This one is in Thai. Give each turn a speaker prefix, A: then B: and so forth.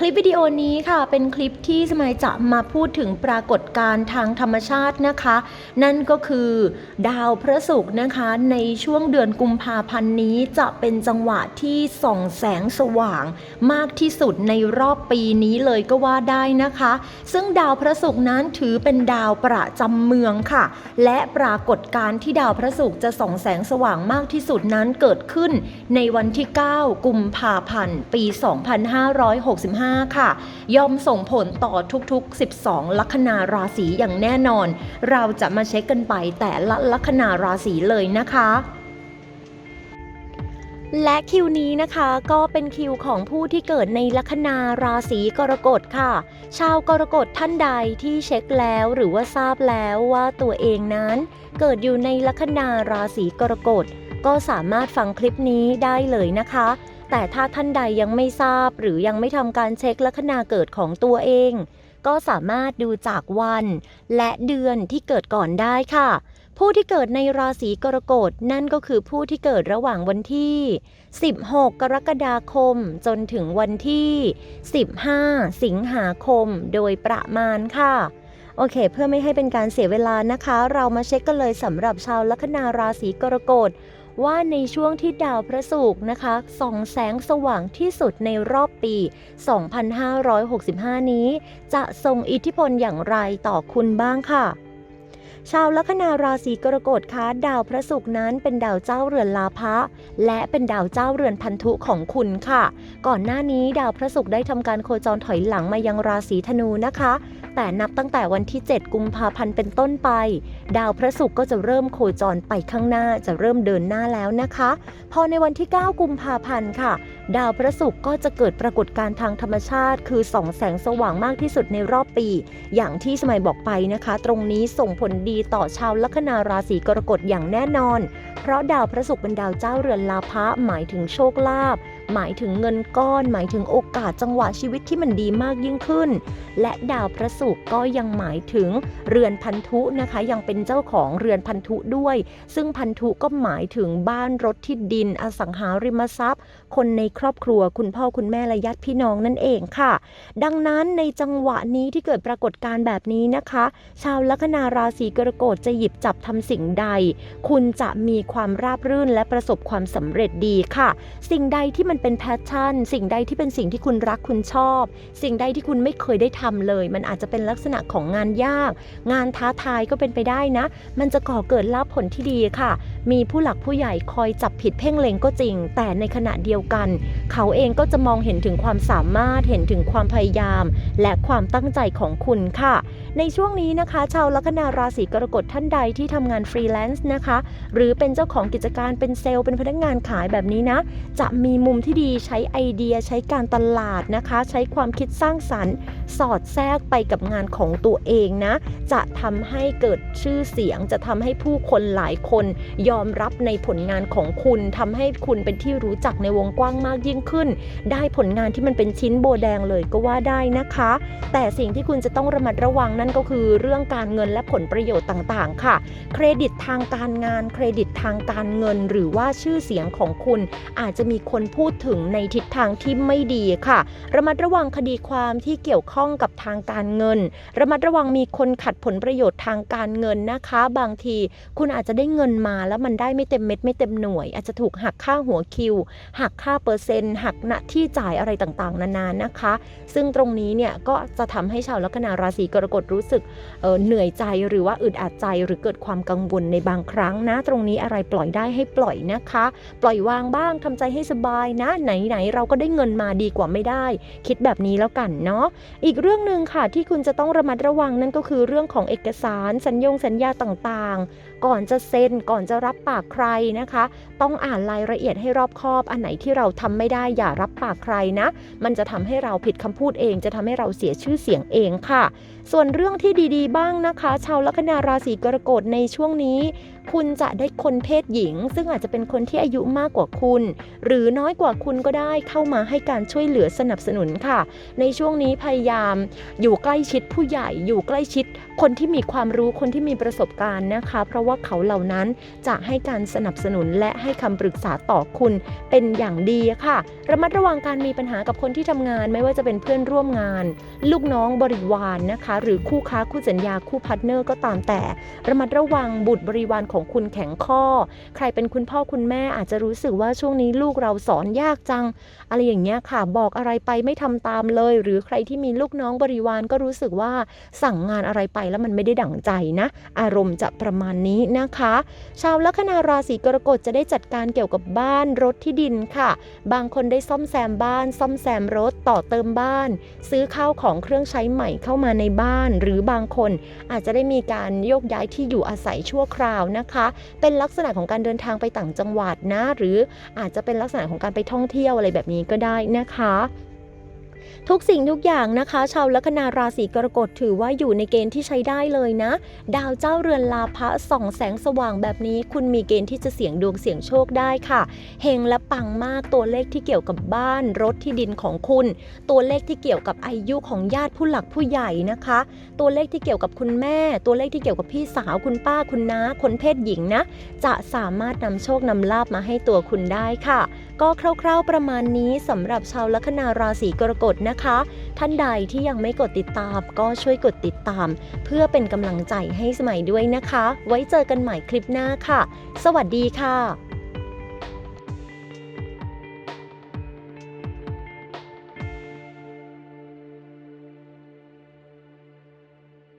A: คลิปวิดีโอนี้ค่ะเป็นคลิปที่สมัยจะมาพูดถึงปรากฏการณ์ทางธรรมชาตินะคะ นั่นก็คือ ดาวพระศุกร์นะคะในช่วงเดือนกุมภาพันธ์นี้จะเป็นจังหวะที่ส่องแสงสว่าง มากที่สุดในรอบปีนี้เลยก็ว่าได้นะคะ ซึ่งดาวพระศุกร์นั้นถือเป็นดาวประจำเมืองค่ะ และปรากฏการณ์ที่ดาวพระศุกร์จะส่องแสงสว่างมากที่สุดนั้นเกิดขึ้นในวันที่ 9 กุมภาพันธ์ ปี 2565ค่ะ ย่อมส่งผลต่อทุกๆ 12 ลัคนาราศีอย่างแน่นอน เราจะมาเช็คกันไปแต่ละลัคนาราศีเลยนะคะและคิวนี้นะคะก็เป็นคิวของผู้ที่เกิดในลัคนาราศีกรกฎค่ะ ชาวกรกฎท่านใดที่เช็คแล้วหรือว่าทราบแล้วว่าตัวเองนั้น เกิดอยู่ในลัคนาราศีกรกฎก็สามารถฟังคลิปนี้ได้เลยนะคะ แต่ถ้าท่านใดยังไม่ทราบหรือยังไม่ทำการเช็คลัคนาเกิดของตัวเอง ก็สามารถดูจากวัน และเดือนที่เกิดก่อนได้ค่ะ ผู้ที่เกิดในราศีกรกฎนั่นก็คือผู้ที่เกิดระหว่างวันที่ 16 กรกฎาคม จนถึงวันที่ 15 สิงหาคมโดยประมาณค่ะโอเค เพื่อไม่ให้เป็นการเสียเวลานะคะ เรามาเช็คกันเลยสำหรับชาวลัคนาราศีกรกฎ ว่าในช่วงที่ดาวพระศุกร์นะคะส่องแสงสว่างที่สุดในรอบปี 2565 นี้ จะส่งอิทธิพลอย่างไรต่อคุณบ้างค่ะ ชาวลัคนาราศีกรกฎคะดาวพระศุกร์นั้นเป็นดาวเจ้าเรือนลาภะและเป็นดาวเจ้าเรือนพันธุของคุณค่ะ ก่อนหน้านี้ดาวพระศุกร์ได้ทำการโคจรถอยหลังมายังราศีธนูนะคะ แต่นับตั้งแต่วันที่ 7 กุมภาพันธ์เป็นต้นไป ดาวพระศุกร์ก็จะเริ่มโคจรไปข้างหน้าจะเริ่มเดินหน้าแล้วนะคะ พอในวันที่ 9 กุมภาพันธ์ค่ะ ดาวพระศุกร์ก็จะเกิดปรากฏการณ์ทางธรรมชาติ คือส่องแสงสว่างมากที่สุดในรอบปี อย่างที่สมัยบอกไปนะคะ ตรงนี้ส่งผลดีต่อชาวลัคนาราศีกรกฎอย่างแน่นอน เพราะดาวพระศุกร์เป็นดาวเจ้าเรือนลาภะหมายถึงโชคลาภ หมายถึงเงินก้อน หมายถึงโอกาสจังหวะชีวิตที่มันดีมากยิ่งขึ้น และดาวพระศุกร์ก็ยังหมายถึงเรือนพันธุนะคะ ยังเป็นเจ้าของเรือนพันธุด้วย ซึ่งพันธุก็หมายถึงบ้านรถที่ดิน อสังหาริมทรัพย์ คนในครอบครัวคุณพ่อคุณแม่และญาติพี่น้องนั่นเองค่ะ ดังนั้นในจังหวะนี้ที่เกิดปรากฏการณ์แบบนี้นะคะ ชาวลัคนาราศีกรกฎจะหยิบจับทำสิ่งใด คุณจะมีความราบรื่นและประสบความสำเร็จดีค่ะ สิ่งใดที่มันเป็นแพชชั่น สิ่งใดที่เป็นสิ่งที่คุณรักคุณชอบ สิ่งใดที่คุณไม่เคยได้ทำเลย มันอาจจะเป็นลักษณะของงานยาก งานท้าทายก็เป็นไปได้นะ มันจะก่อเกิดลาภผลที่ดีค่ะ มีผู้หลักผู้ใหญ่คอยจับผิดเพ่งเล็งก็จริง แต่ในขณะเดียวกัน เขาเองก็จะมองเห็นถึงความสามารถเห็นถึงความพยายาม และความตั้งใจของคุณค่ะ ในช่วงนี้นะคะ ชาวลัคนาราศีกรกฎท่านใดที่ทำงานฟรีแลนซ์นะคะ หรือเป็นเจ้าของกิจการเป็นเซลล์เป็นพนักงานขายแบบนี้นะ จะมีมุมที่ดีใช้ไอเดียใช้การตลาดนะคะ ใช้ความคิดสร้างสรรค์ สอดแทรกไปกับงานของตัวเองนะ จะทำให้เกิดชื่อเสียง จะทำให้ผู้คนหลายคนยอมรับในผลงานของคุณทำให้คุณเป็นที่รู้จักในวงกว้างมากยิ่งขึ้น ได้ผลงานที่มันเป็นชิ้นโบแดงเลยก็ว่าได้นะคะ แต่สิ่งที่คุณจะต้องระมัดระวังนั่นก็คือเรื่องการเงินและผลประโยชน์ต่างๆ ค่ะ เครดิตทางการงาน เครดิตทางการเงิน หรือว่าชื่อเสียงของคุณอาจจะมีคนพูดถึงในทิศทางที่ไม่ดีค่ะ ระมัดระวังคดีความที่เกี่ยวข้องกับทางการเงิน ระมัดระวังมีคนขัดผลประโยชน์ทางการเงินนะคะ บางทีคุณอาจจะได้เงินมาแล้วมันได้ไม่เต็มเม็ดไม่เต็มหน่วย อาจจะถูกหักค่าหัวคิว หักค่าเปอร์เซ็นต์ หักหน้าที่จ่ายอะไรต่างๆ นานานะคะ ซึ่งตรงนี้เนี่ยก็จะทำให้ชาวลัคนาราศีกรกฎรู้สึกเออเหนื่อยใจหรือว่าอึดอัดใจหรือเกิดความกังวลในบางครั้งนะ ตรงนี้อะไรปล่อยได้ให้ปล่อยนะคะ ปล่อยวางบ้างทำใจให้สบายนะไหนๆเราก็ได้เงินมาดีกว่าไม่ได้ คิดแบบนี้แล้วกันเนาะอีกเรื่องหนึ่งค่ะที่คุณจะต้องระมัดระวังนั่นก็คือเรื่องของเอกสารสัญญงสัญญาต่างๆก่อนจะเซ็นก่อนจะรับปากใครนะคะ ต้องอ่านรายละเอียดให้รอบคอบ อันไหนที่เราทำไม่ได้อย่ารับปากใครนะ มันจะทำให้เราผิดคำพูดเอง จะทำให้เราเสียชื่อเสียงเองค่ะ ส่วนเรื่องที่ดีๆ บ้างนะคะ ชาวลัคนาราศีกรกฎในช่วงนี้ คุณจะได้คนเพศหญิง ซึ่งอาจจะเป็นคนที่อายุมากกว่าคุณ หรือน้อยกว่าคุณก็ได้เข้ามาให้การช่วยเหลือสนับสนุนค่ะ ในช่วงนี้พยายามอยู่ใกล้ชิดผู้ใหญ่ อยู่ใกล้ชิดคนที่มีความรู้คนที่มีประสบการณ์นะคะ เพราะว่าเขาเหล่านั้นจะให้การสนับสนุนและให้คำปรึกษาต่อคุณเป็นอย่างดีค่ะ ระมัดระวังการมีปัญหากับคนที่ทำงานไม่ว่าจะเป็นเพื่อนร่วมงาน ลูกน้องบริวารนะคะ หรือคู่ค้าคู่สัญญาคู่พาร์ทเนอร์ก็ตามแต่ ระมัดระวังบุตรบริวารของคุณแข็งข้อ ใครเป็นคุณพ่อคุณแม่อาจจะรู้สึกว่าช่วงนี้ลูกเราสอนยากจัง อะไรอย่างเงี้ยค่ะ บอกอะไรไปไม่ทำตามเลย หรือใครที่มีลูกน้องบริวารก็รู้สึกว่าสั่งงานอะไรไปแล้วมันไม่ได้ดั่งใจนะ อารมณ์จะประมาณนี้นะคะ ชาวลัคนาราศีกรกฎจะได้จัดการเกี่ยวกับบ้านรถที่ดินค่ะ บางคนได้ซ่อมแซมบ้าน ซ่อมแซมรถต่อเติมบ้าน ซื้อข้าวของเครื่องใช้ใหม่เข้ามาในบ้าน หรือบางคนอาจจะได้มีการโยกย้ายที่อยู่อาศัยชั่วคราวนะคะ เป็นลักษณะของการเดินทางไปต่างจังหวัดนะ หรืออาจจะเป็นลักษณะของการไปท่องเที่ยวอะไรแบบนี้ก็ได้นะคะ ทุกสิ่งทุกอย่างนะคะ ชาวลัคนาราศีกรกฎถือว่าอยู่ในเกณฑ์ที่ใช้ได้เลยนะ ดาวเจ้าเรือนลาภะส่องแสงสว่างแบบนี้ คุณมีเกณฑ์ที่จะเสี่ยงดวงเสี่ยงโชคได้ค่ะเฮงและปังมากตัวเลขที่เกี่ยวกับบ้าน รถที่ดินของคุณ ตัวเลขที่เกี่ยวกับอายุของญาติผู้หลักผู้ใหญ่นะคะ ตัวเลขที่เกี่ยวกับคุณแม่ ตัวเลขที่เกี่ยวกับพี่สาวคุณป้าคุณน้าคนเพศหญิงนะ จะสามารถนำโชคนำลาบมาให้ตัวคุณได้ค่ะ ก็คร่าวๆประมาณนี้สำหรับชาวลัคนาราศีกรกฎนะคะ ท่านใดที่ยังไม่กดติดตามก็ช่วยกดติดตาม เพื่อเป็นกำลังใจให้สมัยด้วยนะคะ ไว้เจอกันใหม่คลิปหน้าค่ะ สวัสดีค่ะ